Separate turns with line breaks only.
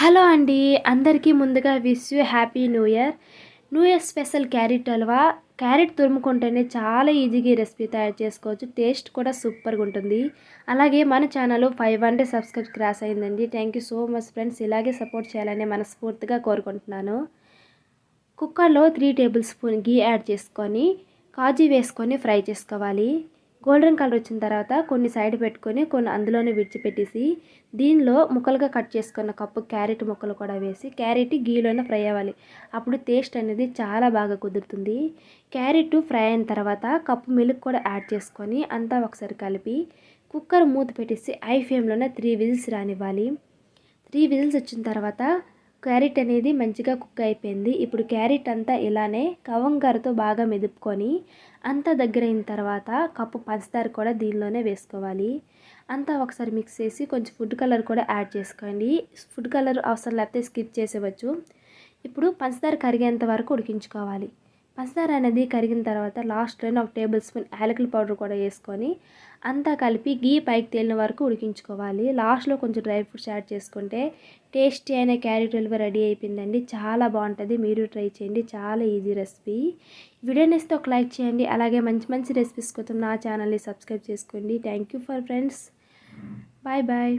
Hello అండి అందరికీ ముందుగా wish you happy new year. New year special carrot halwa. Carrot తురుముకుంటేనే చాలా ఈజీగా రెసిపీ తయారు చేసుకోవచ్చు. టేస్ట్ కూడా సూపర్గా ఉంటుంది. అలాగే మన channel five hundred subscribe cross అయిందండి. Thank you so much friends. ఇలాగే సపోర్ట్ చేయాలని మనస్ఫూర్తిగా కోరుకుంటున్నాను. కుక్కర్లో three tablespoon ghee add చేసుకొని కాజీ వేసుకొని ఫ్రై చేసుకోవాలి. గోల్డెన్ కలర్ వచ్చిన తర్వాత కొన్ని సైడ్ పెట్టుకొని కొన్ని అందులోనే విడిచిపెట్టేసి దీనిలో ముక్కలుగా కట్ చేసుకున్న కప్పు క్యారెట్ ముక్కలు కూడా వేసి క్యారెట్ గీలోనే ఫ్రై అవ్వాలి. అప్పుడు టేస్ట్ అనేది చాలా బాగా కుదురుతుంది. క్యారెట్ ఫ్రై అయిన తర్వాత కప్పు మిల్క్ కూడా యాడ్ చేసుకొని అంతా ఒకసారి కలిపి కుక్కర్ మూత పెట్టేసి ఐ ఫ్లేమ్లోనే త్రీ విజిల్స్ రానివ్వాలి. త్రీ విజిల్స్ వచ్చిన తర్వాత క్యారెట్ అనేది మంచిగా కుక్ అయిపోయింది. ఇప్పుడు క్యారెట్ అంతా ఇలానే కవంగారతో బాగా మెదుపుకొని అంతా దగ్గర అయిన తర్వాత కప్పు పంచదార కూడా దీనిలోనే వేసుకోవాలి. అంతా ఒకసారి మిక్స్ చేసి కొంచెం ఫుడ్ కలర్ కూడా యాడ్ చేసుకోండి. ఫుడ్ కలర్ అవసరం లేకపోతే స్కిప్ చేసేవచ్చు ఇప్పుడు పంచదార కరిగేంత వరకు ఉడికించుకోవాలి. పంచదార అనేది కరిగిన తర్వాత లాస్ట్లోనే ఒక టేబుల్ స్పూన్ యాలకుల పౌడర్ కూడా వేసుకొని అంతా కలిపి గీ పైకి తేలిన వరకు ఉడికించుకోవాలి. లాస్ట్లో కొంచెం డ్రై ఫ్రూట్స్ యాడ్ చేసుకుంటే టేస్టీ అయిన క్యారెట్ హల్వా రెడీ అయిపోయిందండి. చాలా బాగుంటుంది. మీరు ట్రై చేయండి. చాలా ఈజీ రెసిపీ. వీడియో నేస్తే ఒక లైక్ చేయండి. అలాగే మంచి మంచి రెసిపీస్ కోసం నా ఛానల్ని సబ్స్క్రైబ్ చేసుకోండి. Thank you for friends. Bye bye.